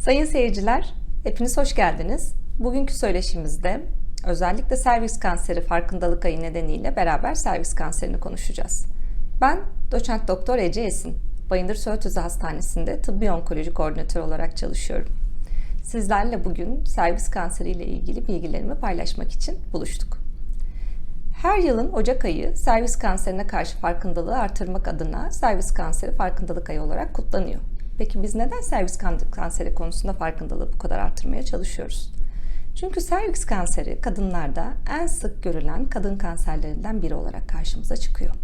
Sayın seyirciler, hepiniz hoş geldiniz. Bugünkü söyleşimizde özellikle servis kanseri farkındalık ayı nedeniyle beraber servis kanserini konuşacağız. Ben doçent doktor Ece Esin, Bayındır Söğütözü Hastanesi'nde tıbbi onkoloji koordinatörü olarak çalışıyorum. Sizlerle bugün servis kanseri ile ilgili bilgilerimi paylaşmak için buluştuk. Her yılın Ocak ayı servis kanserine karşı farkındalığı artırmak adına servis kanseri farkındalık ayı olarak kutlanıyor. Peki biz neden servis kanseri konusunda farkındalığı bu kadar artırmaya çalışıyoruz? Çünkü servis kanseri kadınlarda en sık görülen kadın kanserlerinden biri olarak karşımıza çıkıyor.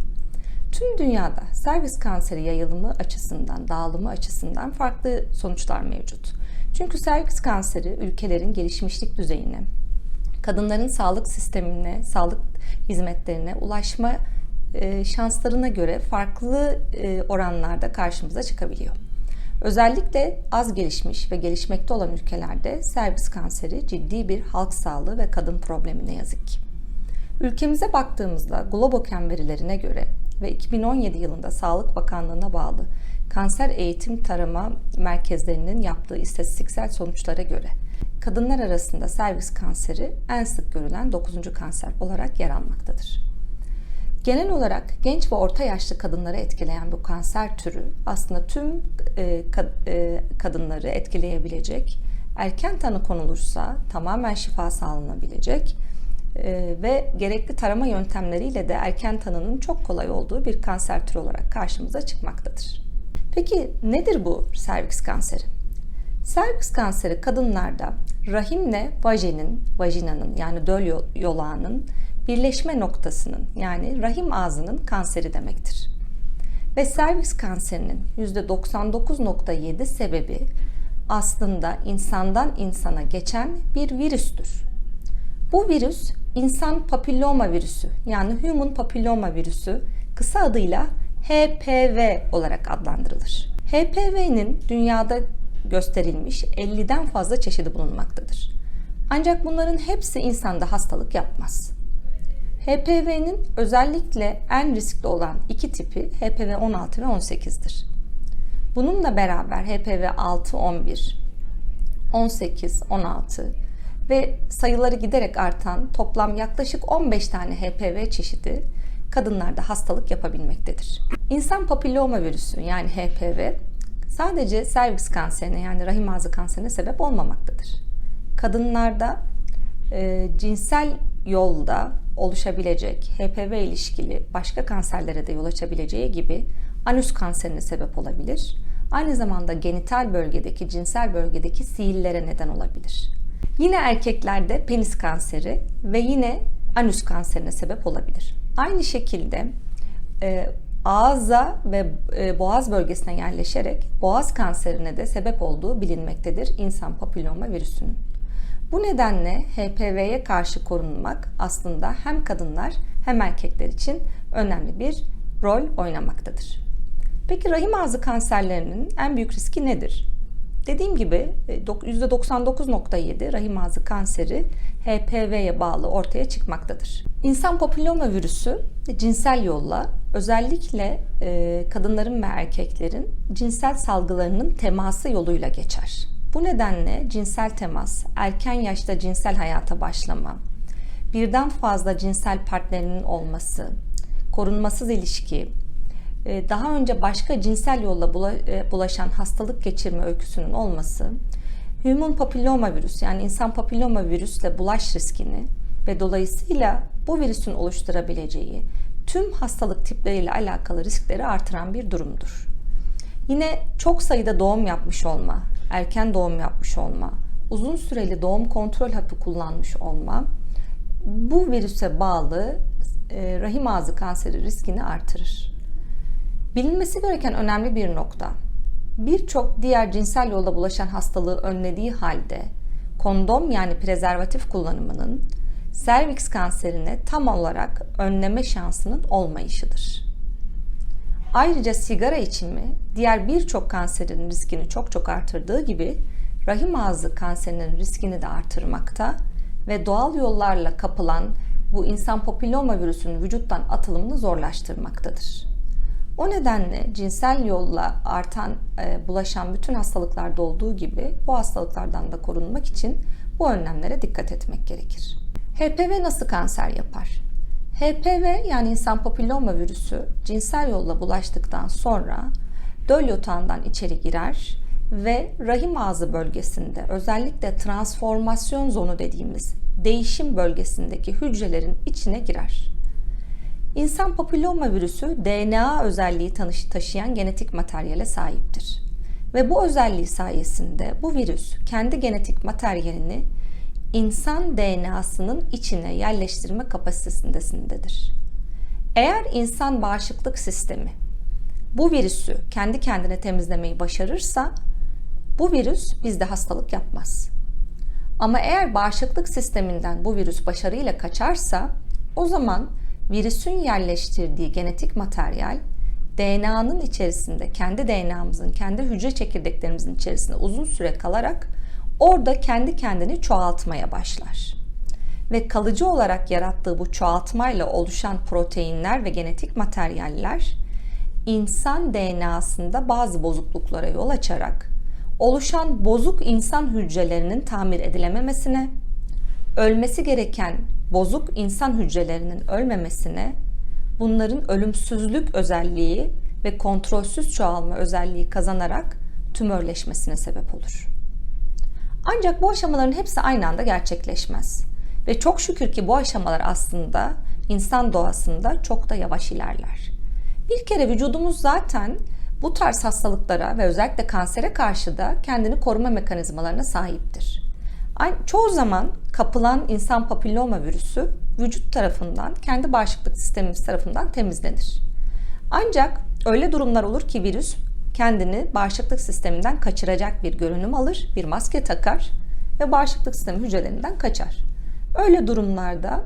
Tüm dünyada servis kanseri yayılımı açısından, dağılımı açısından farklı sonuçlar mevcut. Çünkü servis kanseri ülkelerin gelişmişlik düzeyine, kadınların sağlık sistemine, sağlık hizmetlerine ulaşma şanslarına göre farklı oranlarda karşımıza çıkabiliyor. Özellikle az gelişmiş ve gelişmekte olan ülkelerde servis kanseri ciddi bir halk sağlığı ve kadın problemi ne yazık ki. Ülkemize baktığımızda Globoken verilerine göre ve 2017 yılında Sağlık Bakanlığı'na bağlı kanser eğitim tarama merkezlerinin yaptığı istatistiksel sonuçlara göre kadınlar arasında servis kanseri en sık görülen 9. kanser olarak yer almaktadır. Genel olarak genç ve orta yaşlı kadınları etkileyen bu kanser türü aslında tüm e, e, kadınları etkileyebilecek, erken tanı konulursa tamamen şifa sağlanabilecek e, ve gerekli tarama yöntemleriyle de erken tanının çok kolay olduğu bir kanser türü olarak karşımıza çıkmaktadır. Peki nedir bu serviks kanseri? Serviks kanseri kadınlarda rahimle vajinin, vajinanın yani döl yolağının birleşme noktasının yani rahim ağzının kanseri demektir. Ve serviks kanserinin %99.7 sebebi aslında insandan insana geçen bir virüstür. Bu virüs insan papilloma virüsü yani human papilloma virüsü kısa adıyla HPV olarak adlandırılır. HPV'nin dünyada gösterilmiş 50'den fazla çeşidi bulunmaktadır. Ancak bunların hepsi insanda hastalık yapmaz. HPV'nin özellikle en riskli olan iki tipi HPV 16 ve 18'dir. Bununla beraber HPV 6, 11, 18, 16 ve sayıları giderek artan toplam yaklaşık 15 tane HPV çeşidi kadınlarda hastalık yapabilmektedir. İnsan papilloma virüsü yani HPV sadece serviks kanserine yani rahim ağzı kanserine sebep olmamaktadır. Kadınlarda e, cinsel yolda oluşabilecek HPV ilişkili başka kanserlere de yol açabileceği gibi anüs kanserine sebep olabilir. Aynı zamanda genital bölgedeki, cinsel bölgedeki sihirlere neden olabilir. Yine erkeklerde penis kanseri ve yine anüs kanserine sebep olabilir. Aynı şekilde e, ağza ve e, boğaz bölgesine yerleşerek boğaz kanserine de sebep olduğu bilinmektedir insan papilloma virüsünün. Bu nedenle HPV'ye karşı korunmak aslında hem kadınlar hem erkekler için önemli bir rol oynamaktadır. Peki rahim ağzı kanserlerinin en büyük riski nedir? Dediğim gibi %99.7 e, rahim ağzı kanseri HPV'ye bağlı ortaya çıkmaktadır. İnsan papilloma virüsü cinsel yolla özellikle e, kadınların ve erkeklerin cinsel salgılarının teması yoluyla geçer. Bu nedenle cinsel temas, erken yaşta cinsel hayata başlama, birden fazla cinsel partnerinin olması, korunmasız ilişki, e, daha önce başka cinsel yolla e, bulaşan hastalık geçirme öyküsünün olması, human papilloma virüs yani insan papilloma virüsle bulaş riskini ve dolayısıyla bu virüsün oluşturabileceği tüm hastalık tipleriyle alakalı riskleri artıran bir durumdur. Yine çok sayıda doğum yapmış olma, erken doğum yapmış olma, uzun süreli doğum kontrol hapı kullanmış olma bu virüse bağlı e, rahim ağzı kanseri riskini artırır. Bilinmesi gereken önemli bir nokta. Birçok diğer cinsel yolla bulaşan hastalığı önlediği halde kondom yani prezervatif kullanımının serviks kanserine tam olarak önleme şansının olmayışıdır. Ayrıca sigara içimi diğer birçok kanserin riskini çok çok artırdığı gibi rahim ağzı kanserinin riskini de artırmakta ve doğal yollarla kapılan bu insan papilloma virüsünün vücuttan atılımını zorlaştırmaktadır. O nedenle cinsel yolla artan, e, bulaşan bütün hastalıklarda olduğu gibi bu hastalıklardan da korunmak için bu önlemlere dikkat etmek gerekir. HPV nasıl kanser yapar? HPV yani insan papilloma virüsü cinsel yolla bulaştıktan sonra döl yotağından içeri girer ve rahim ağzı bölgesinde özellikle transformasyon zonu dediğimiz değişim bölgesindeki hücrelerin içine girer. İnsan papilloma virüsü DNA özelliği taşıyan genetik materyale sahiptir. Ve bu özelliği sayesinde bu virüs kendi genetik materyalini insan DNA'sının içine yerleştirme kapasitesindedir. Eğer insan bağışıklık sistemi bu virüsü kendi kendine temizlemeyi başarırsa bu virüs bizde hastalık yapmaz. Ama eğer bağışıklık sisteminden bu virüs başarıyla kaçarsa o zaman virüsün yerleştirdiği genetik materyal DNA'nın içerisinde, kendi DNA'mızın, kendi hücre çekirdeklerimizin içerisinde uzun süre kalarak orada kendi kendini çoğaltmaya başlar. Ve kalıcı olarak yarattığı bu çoğaltmayla oluşan proteinler ve genetik materyaller insan DNA'sında bazı bozukluklara yol açarak oluşan bozuk insan hücrelerinin tamir edilememesine, ölmesi gereken bozuk insan hücrelerinin ölmemesine, bunların ölümsüzlük özelliği ve kontrolsüz çoğalma özelliği kazanarak tümörleşmesine sebep olur. Ancak bu aşamaların hepsi aynı anda gerçekleşmez. Ve çok şükür ki bu aşamalar aslında insan doğasında çok da yavaş ilerler. Bir kere vücudumuz zaten bu tarz hastalıklara ve özellikle kansere karşı da kendini koruma mekanizmalarına sahiptir. Çoğu zaman kapılan insan papilloma virüsü vücut tarafından, kendi bağışıklık sistemimiz tarafından temizlenir. Ancak öyle durumlar olur ki virüs kendini bağışıklık sisteminden kaçıracak bir görünüm alır, bir maske takar ve bağışıklık sistemi hücrelerinden kaçar. Öyle durumlarda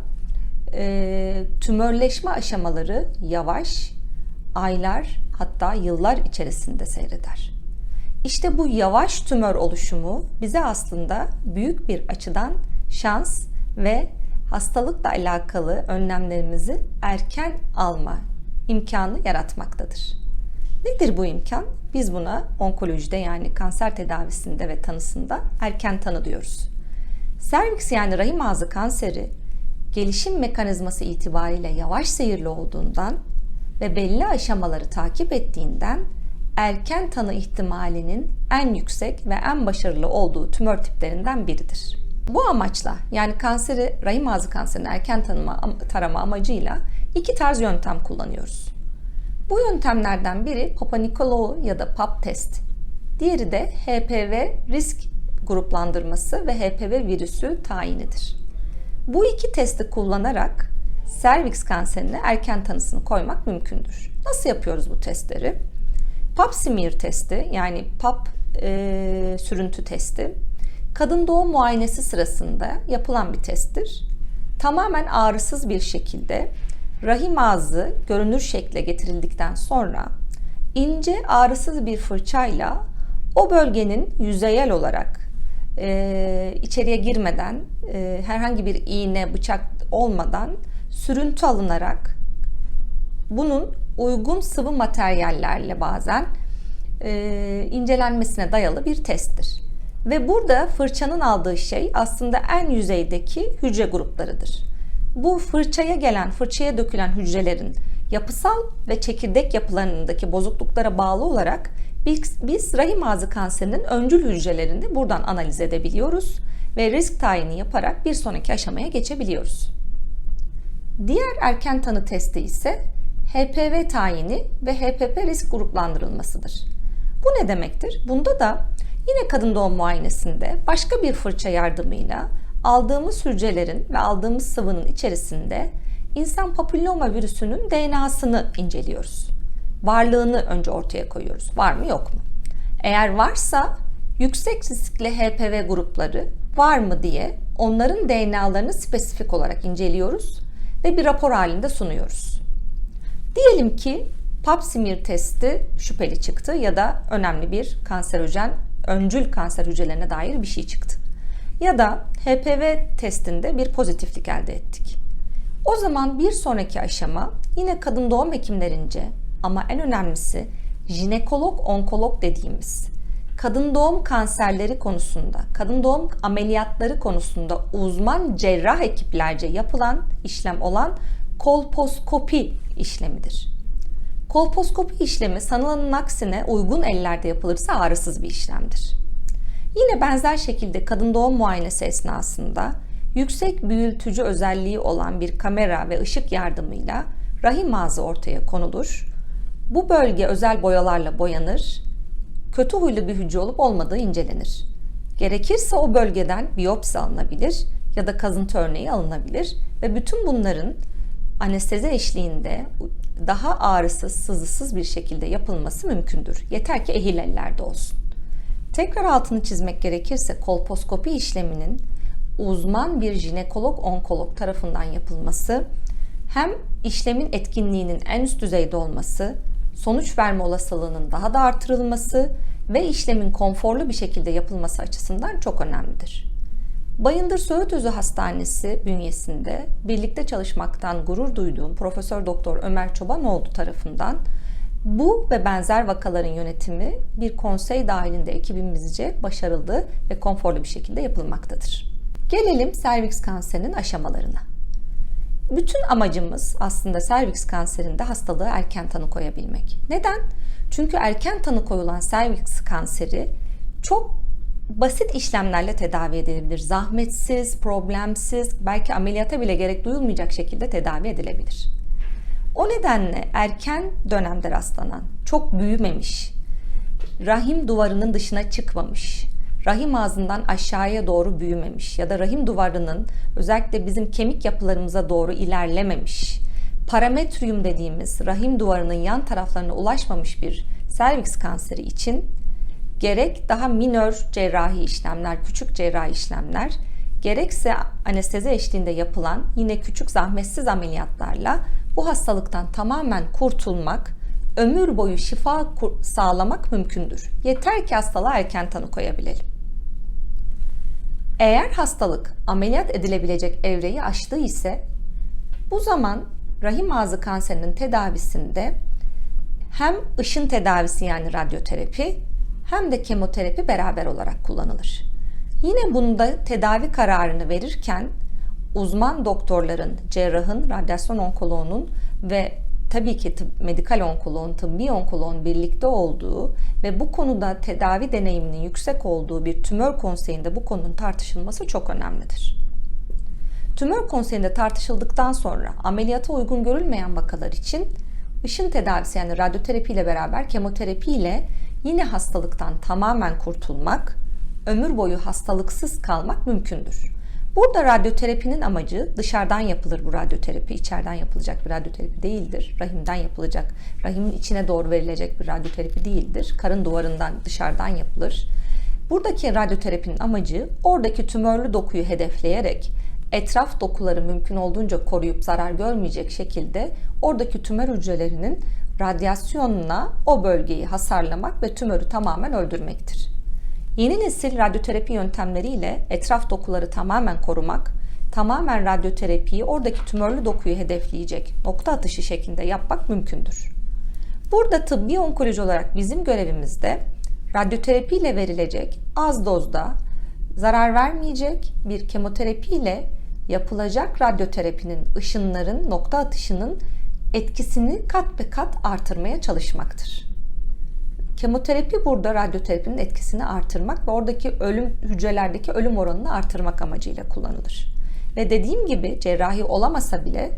e, tümörleşme aşamaları yavaş, aylar hatta yıllar içerisinde seyreder. İşte bu yavaş tümör oluşumu bize aslında büyük bir açıdan şans ve hastalıkla alakalı önlemlerimizi erken alma imkanı yaratmaktadır. Nedir bu imkan? Biz buna onkolojide yani kanser tedavisinde ve tanısında erken tanı diyoruz. Serviks yani rahim ağzı kanseri gelişim mekanizması itibariyle yavaş seyirli olduğundan ve belli aşamaları takip ettiğinden erken tanı ihtimalinin en yüksek ve en başarılı olduğu tümör tiplerinden biridir. Bu amaçla yani kanseri, rahim ağzı kanserini erken tanıma, tarama amacıyla iki tarz yöntem kullanıyoruz. Bu yöntemlerden biri Papa Nicolau ya da PAP test. Diğeri de HPV risk gruplandırması ve HPV virüsü tayinidir. Bu iki testi kullanarak serviks kanserine erken tanısını koymak mümkündür. Nasıl yapıyoruz bu testleri? Pap smear testi yani pap e, sürüntü testi kadın doğum muayenesi sırasında yapılan bir testtir. Tamamen ağrısız bir şekilde rahim ağzı görünür şekle getirildikten sonra ince ağrısız bir fırçayla o bölgenin yüzeyel olarak e, içeriye girmeden e, herhangi bir iğne bıçak olmadan sürüntü alınarak bunun uygun sıvı materyallerle bazen e, incelenmesine dayalı bir testtir. Ve burada fırçanın aldığı şey aslında en yüzeydeki hücre gruplarıdır. Bu fırçaya gelen, fırçaya dökülen hücrelerin yapısal ve çekirdek yapılarındaki bozukluklara bağlı olarak biz, biz rahim ağzı kanserinin öncül hücrelerini buradan analiz edebiliyoruz ve risk tayini yaparak bir sonraki aşamaya geçebiliyoruz. Diğer erken tanı testi ise HPV tayini ve HPV risk gruplandırılmasıdır. Bu ne demektir? Bunda da yine kadın doğum muayenesinde başka bir fırça yardımıyla aldığımız hücrelerin ve aldığımız sıvının içerisinde insan papilloma virüsünün DNA'sını inceliyoruz. Varlığını önce ortaya koyuyoruz. Var mı yok mu? Eğer varsa yüksek riskli HPV grupları var mı diye onların DNA'larını spesifik olarak inceliyoruz ve bir rapor halinde sunuyoruz. Diyelim ki pap smear testi şüpheli çıktı ya da önemli bir kanserojen, öncül kanser hücrelerine dair bir şey çıktı. Ya da HPV testinde bir pozitiflik elde ettik. O zaman bir sonraki aşama yine kadın doğum hekimlerince ama en önemlisi jinekolog onkolog dediğimiz kadın doğum kanserleri konusunda, kadın doğum ameliyatları konusunda uzman cerrah ekiplerce yapılan işlem olan kolposkopi işlemidir. Kolposkopi işlemi sanılanın aksine uygun ellerde yapılırsa ağrısız bir işlemdir. Yine benzer şekilde kadın doğum muayenesi esnasında yüksek büyültücü özelliği olan bir kamera ve ışık yardımıyla rahim ağzı ortaya konulur. Bu bölge özel boyalarla boyanır. Kötü huylu bir hücre olup olmadığı incelenir. Gerekirse o bölgeden biyopsi alınabilir ya da kazıntı örneği alınabilir ve bütün bunların anestezi eşliğinde daha ağrısız, sızısız bir şekilde yapılması mümkündür. Yeter ki ehil ellerde olsun. Tekrar altını çizmek gerekirse kolposkopi işleminin uzman bir jinekolog onkolog tarafından yapılması hem işlemin etkinliğinin en üst düzeyde olması, sonuç verme olasılığının daha da artırılması ve işlemin konforlu bir şekilde yapılması açısından çok önemlidir. Bayındır Söğütözü Hastanesi bünyesinde birlikte çalışmaktan gurur duyduğum Profesör Doktor Ömer Çobanoğlu tarafından bu ve benzer vakaların yönetimi bir konsey dahilinde ekibimizce başarılı ve konforlu bir şekilde yapılmaktadır. Gelelim serviks kanserinin aşamalarına. Bütün amacımız aslında serviks kanserinde hastalığı erken tanı koyabilmek. Neden? Çünkü erken tanı koyulan serviks kanseri çok basit işlemlerle tedavi edilebilir. Zahmetsiz, problemsiz, belki ameliyata bile gerek duyulmayacak şekilde tedavi edilebilir. O nedenle erken dönemde rastlanan, çok büyümemiş, rahim duvarının dışına çıkmamış, rahim ağzından aşağıya doğru büyümemiş ya da rahim duvarının özellikle bizim kemik yapılarımıza doğru ilerlememiş, parametrium dediğimiz rahim duvarının yan taraflarına ulaşmamış bir serviks kanseri için gerek daha minör cerrahi işlemler, küçük cerrahi işlemler, gerekse anestezi eşliğinde yapılan yine küçük zahmetsiz ameliyatlarla bu hastalıktan tamamen kurtulmak, ömür boyu şifa sağlamak mümkündür. Yeter ki hastalığa erken tanı koyabilelim. Eğer hastalık ameliyat edilebilecek evreyi aştığı ise bu zaman rahim ağzı kanserinin tedavisinde hem ışın tedavisi yani radyoterapi hem de kemoterapi beraber olarak kullanılır. Yine bunda tedavi kararını verirken uzman doktorların, cerrahın, radyasyon onkoloğunun ve tabii ki tıp, medikal onkoloğun, tıbbi onkoloğun birlikte olduğu ve bu konuda tedavi deneyiminin yüksek olduğu bir tümör konseyinde bu konunun tartışılması çok önemlidir. Tümör konseyinde tartışıldıktan sonra ameliyata uygun görülmeyen vakalar için ışın tedavisi yani radyoterapi ile beraber kemoterapi ile yine hastalıktan tamamen kurtulmak, ömür boyu hastalıksız kalmak mümkündür. Burada radyoterapinin amacı dışarıdan yapılır bu radyoterapi, içeriden yapılacak bir radyoterapi değildir. Rahimden yapılacak, rahimin içine doğru verilecek bir radyoterapi değildir. Karın duvarından dışarıdan yapılır. Buradaki radyoterapinin amacı oradaki tümörlü dokuyu hedefleyerek etraf dokuları mümkün olduğunca koruyup zarar görmeyecek şekilde oradaki tümör hücrelerinin radyasyonla o bölgeyi hasarlamak ve tümörü tamamen öldürmektir. Yeni nesil radyoterapi yöntemleriyle etraf dokuları tamamen korumak, tamamen radyoterapiyi oradaki tümörlü dokuyu hedefleyecek nokta atışı şeklinde yapmak mümkündür. Burada tıbbi onkoloji olarak bizim görevimizde radyoterapi ile verilecek az dozda zarar vermeyecek bir kemoterapi ile yapılacak radyoterapinin ışınların nokta atışının etkisini kat be kat artırmaya çalışmaktır. Kemoterapi burada radyoterapinin etkisini artırmak ve oradaki ölüm hücrelerdeki ölüm oranını artırmak amacıyla kullanılır. Ve dediğim gibi cerrahi olamasa bile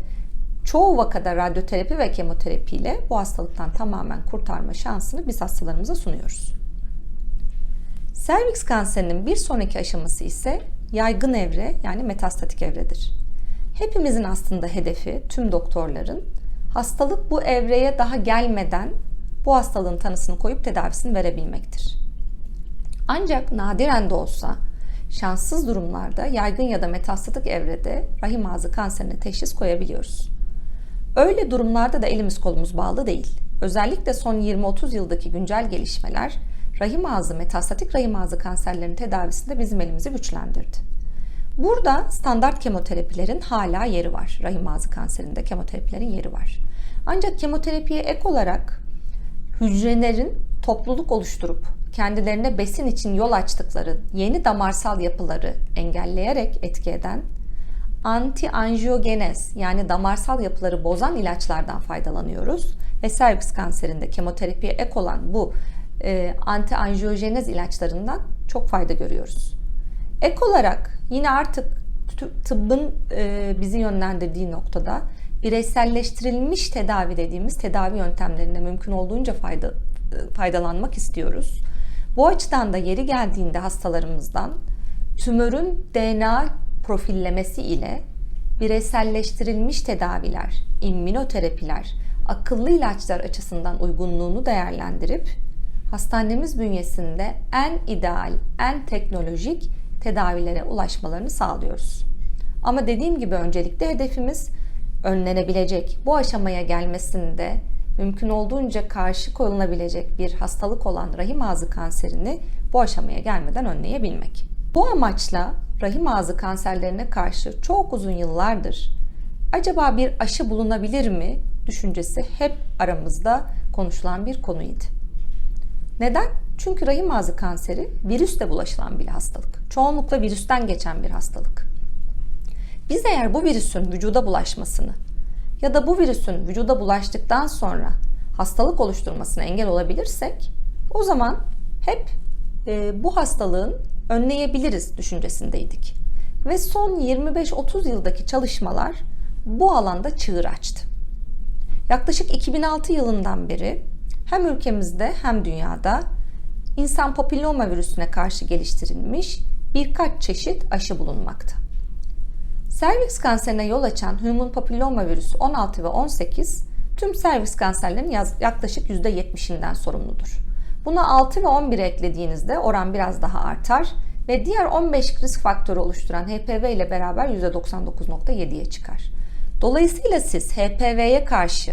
çoğu vakada radyoterapi ve kemoterapi ile bu hastalıktan tamamen kurtarma şansını biz hastalarımıza sunuyoruz. Serviks kanserinin bir sonraki aşaması ise yaygın evre yani metastatik evredir. Hepimizin aslında hedefi tüm doktorların hastalık bu evreye daha gelmeden bu hastalığın tanısını koyup tedavisini verebilmektir. Ancak nadiren de olsa şanssız durumlarda yaygın ya da metastatik evrede rahim ağzı kanserine teşhis koyabiliyoruz. Öyle durumlarda da elimiz kolumuz bağlı değil. Özellikle son 20-30 yıldaki güncel gelişmeler rahim ağzı, metastatik rahim ağzı kanserlerinin tedavisinde bizim elimizi güçlendirdi. Burada standart kemoterapilerin hala yeri var. Rahim ağzı kanserinde kemoterapilerin yeri var. Ancak kemoterapiye ek olarak hücrelerin topluluk oluşturup kendilerine besin için yol açtıkları yeni damarsal yapıları engelleyerek etki eden anti-anjiyogenez yani damarsal yapıları bozan ilaçlardan faydalanıyoruz. Ve serviks kanserinde kemoterapiye ek olan bu e, anti-anjiyojenez ilaçlarından çok fayda görüyoruz. Ek olarak yine artık tıbbın e, bizi yönlendirdiği noktada bireyselleştirilmiş tedavi dediğimiz tedavi yöntemlerine mümkün olduğunca fayda, faydalanmak istiyoruz. Bu açıdan da yeri geldiğinde hastalarımızdan tümörün DNA profillemesi ile bireyselleştirilmiş tedaviler, immünoterapiler, akıllı ilaçlar açısından uygunluğunu değerlendirip hastanemiz bünyesinde en ideal, en teknolojik tedavilere ulaşmalarını sağlıyoruz. Ama dediğim gibi öncelikle hedefimiz önlenebilecek, bu aşamaya gelmesinde mümkün olduğunca karşı koyulabilecek bir hastalık olan rahim ağzı kanserini bu aşamaya gelmeden önleyebilmek. Bu amaçla rahim ağzı kanserlerine karşı çok uzun yıllardır acaba bir aşı bulunabilir mi düşüncesi hep aramızda konuşulan bir konuydu. Neden? Çünkü rahim ağzı kanseri virüsle bulaşılan bir hastalık. Çoğunlukla virüsten geçen bir hastalık. Biz eğer bu virüsün vücuda bulaşmasını ya da bu virüsün vücuda bulaştıktan sonra hastalık oluşturmasına engel olabilirsek o zaman hep e, bu hastalığın önleyebiliriz düşüncesindeydik. Ve son 25-30 yıldaki çalışmalar bu alanda çığır açtı. Yaklaşık 2006 yılından beri hem ülkemizde hem dünyada insan papilloma virüsüne karşı geliştirilmiş birkaç çeşit aşı bulunmakta. Serviks kanserine yol açan human papilloma virüsü 16 ve 18 tüm serviks kanserlerinin yaklaşık %70'inden sorumludur. Buna 6 ve 11 eklediğinizde oran biraz daha artar ve diğer 15 risk faktörü oluşturan HPV ile beraber %99.7'ye çıkar. Dolayısıyla siz HPV'ye karşı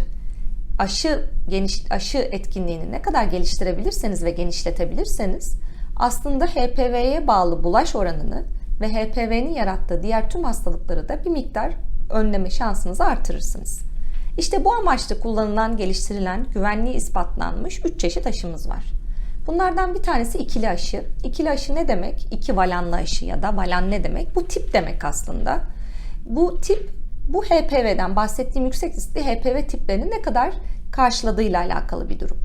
aşı geniş aşı etkinliğini ne kadar geliştirebilirseniz ve genişletebilirseniz aslında HPV'ye bağlı bulaş oranını ve HPV'nin yarattığı diğer tüm hastalıkları da bir miktar önleme şansınızı artırırsınız. İşte bu amaçla kullanılan, geliştirilen, güvenliği ispatlanmış 3 çeşit aşımız var. Bunlardan bir tanesi ikili aşı. İkili aşı ne demek? İki valanlı aşı ya da valan ne demek? Bu tip demek aslında. Bu tip bu HPV'den bahsettiğim yüksek riskli HPV tiplerini ne kadar karşıladığıyla alakalı bir durum.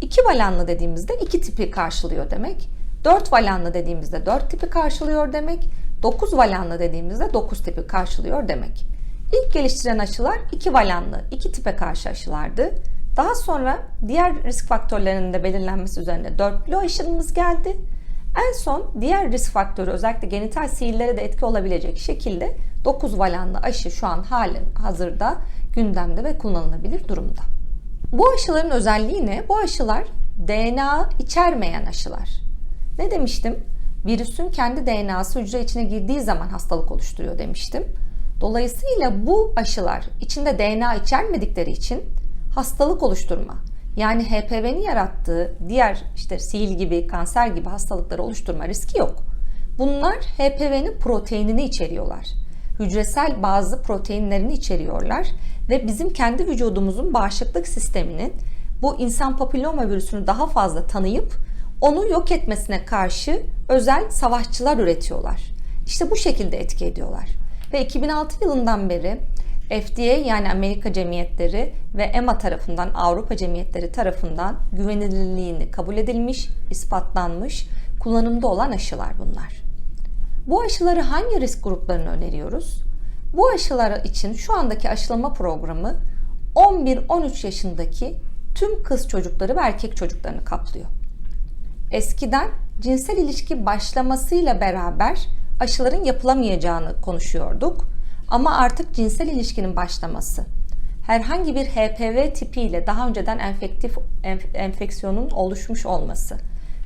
İki valanlı dediğimizde iki tipi karşılıyor demek. 4 valanlı dediğimizde 4 tipi karşılıyor demek. 9 valanlı dediğimizde 9 tipi karşılıyor demek. İlk geliştiren aşılar 2 valanlı, 2 tipe karşı aşılardı. Daha sonra diğer risk faktörlerinin de belirlenmesi üzerine dörtlü aşımız geldi. En son diğer risk faktörü özellikle genital sihirlere de etki olabilecek şekilde 9 valanlı aşı şu an hali hazırda gündemde ve kullanılabilir durumda. Bu aşıların özelliği ne? Bu aşılar DNA içermeyen aşılar. Ne demiştim? Virüsün kendi DNA'sı hücre içine girdiği zaman hastalık oluşturuyor demiştim. Dolayısıyla bu aşılar içinde DNA içermedikleri için hastalık oluşturma yani HPV'nin yarattığı diğer işte sil gibi, kanser gibi hastalıkları oluşturma riski yok. Bunlar HPV'nin proteinini içeriyorlar. Hücresel bazı proteinlerini içeriyorlar ve bizim kendi vücudumuzun bağışıklık sisteminin bu insan papilloma virüsünü daha fazla tanıyıp onu yok etmesine karşı özel savaşçılar üretiyorlar. İşte bu şekilde etki ediyorlar. Ve 2006 yılından beri FDA yani Amerika cemiyetleri ve EMA tarafından Avrupa cemiyetleri tarafından güvenilirliğini kabul edilmiş, ispatlanmış, kullanımda olan aşılar bunlar. Bu aşıları hangi risk gruplarına öneriyoruz? Bu aşılar için şu andaki aşılama programı 11-13 yaşındaki tüm kız çocukları ve erkek çocuklarını kaplıyor. Eskiden cinsel ilişki başlamasıyla beraber aşıların yapılamayacağını konuşuyorduk. Ama artık cinsel ilişkinin başlaması, herhangi bir HPV tipiyle daha önceden enfektif enfeksiyonun oluşmuş olması,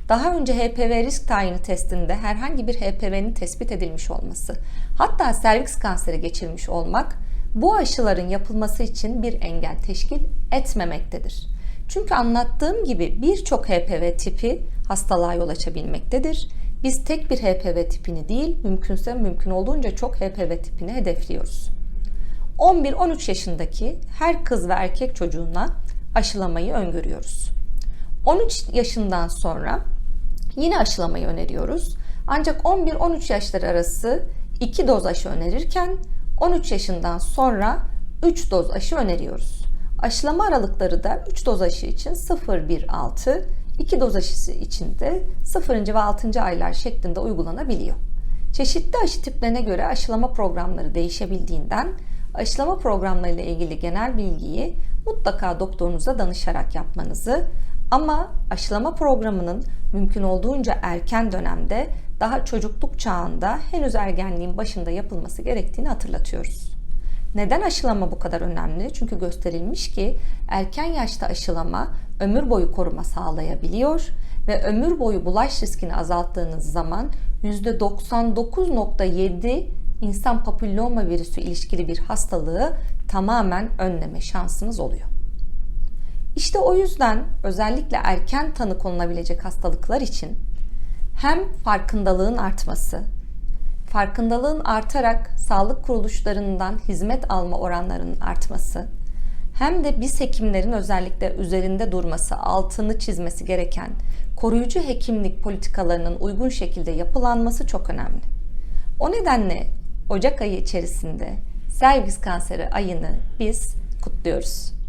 daha önce HPV risk tayini testinde herhangi bir HPV'nin tespit edilmiş olması, hatta serviks kanseri geçirmiş olmak bu aşıların yapılması için bir engel teşkil etmemektedir. Çünkü anlattığım gibi birçok HPV tipi hastalığa yol açabilmektedir. Biz tek bir HPV tipini değil, mümkünse mümkün olduğunca çok HPV tipini hedefliyoruz. 11-13 yaşındaki her kız ve erkek çocuğuna aşılamayı öngörüyoruz. 13 yaşından sonra yine aşılamayı öneriyoruz. Ancak 11-13 yaşları arası 2 doz aşı önerirken 13 yaşından sonra 3 doz aşı öneriyoruz. Aşılama aralıkları da 3 doz aşı için 0-1-6, 2 doz aşısı için de 0. ve 6. aylar şeklinde uygulanabiliyor. Çeşitli aşı tiplerine göre aşılama programları değişebildiğinden aşılama programları ile ilgili genel bilgiyi mutlaka doktorunuza danışarak yapmanızı ama aşılama programının mümkün olduğunca erken dönemde daha çocukluk çağında henüz ergenliğin başında yapılması gerektiğini hatırlatıyoruz. Neden aşılama bu kadar önemli? Çünkü gösterilmiş ki erken yaşta aşılama ömür boyu koruma sağlayabiliyor ve ömür boyu bulaş riskini azalttığınız zaman %99.7 insan papilloma virüsü ilişkili bir hastalığı tamamen önleme şansınız oluyor. İşte o yüzden özellikle erken tanı konulabilecek hastalıklar için hem farkındalığın artması, farkındalığın artarak sağlık kuruluşlarından hizmet alma oranlarının artması, hem de biz hekimlerin özellikle üzerinde durması, altını çizmesi gereken koruyucu hekimlik politikalarının uygun şekilde yapılanması çok önemli. O nedenle Ocak ayı içerisinde servis kanseri ayını biz kutluyoruz.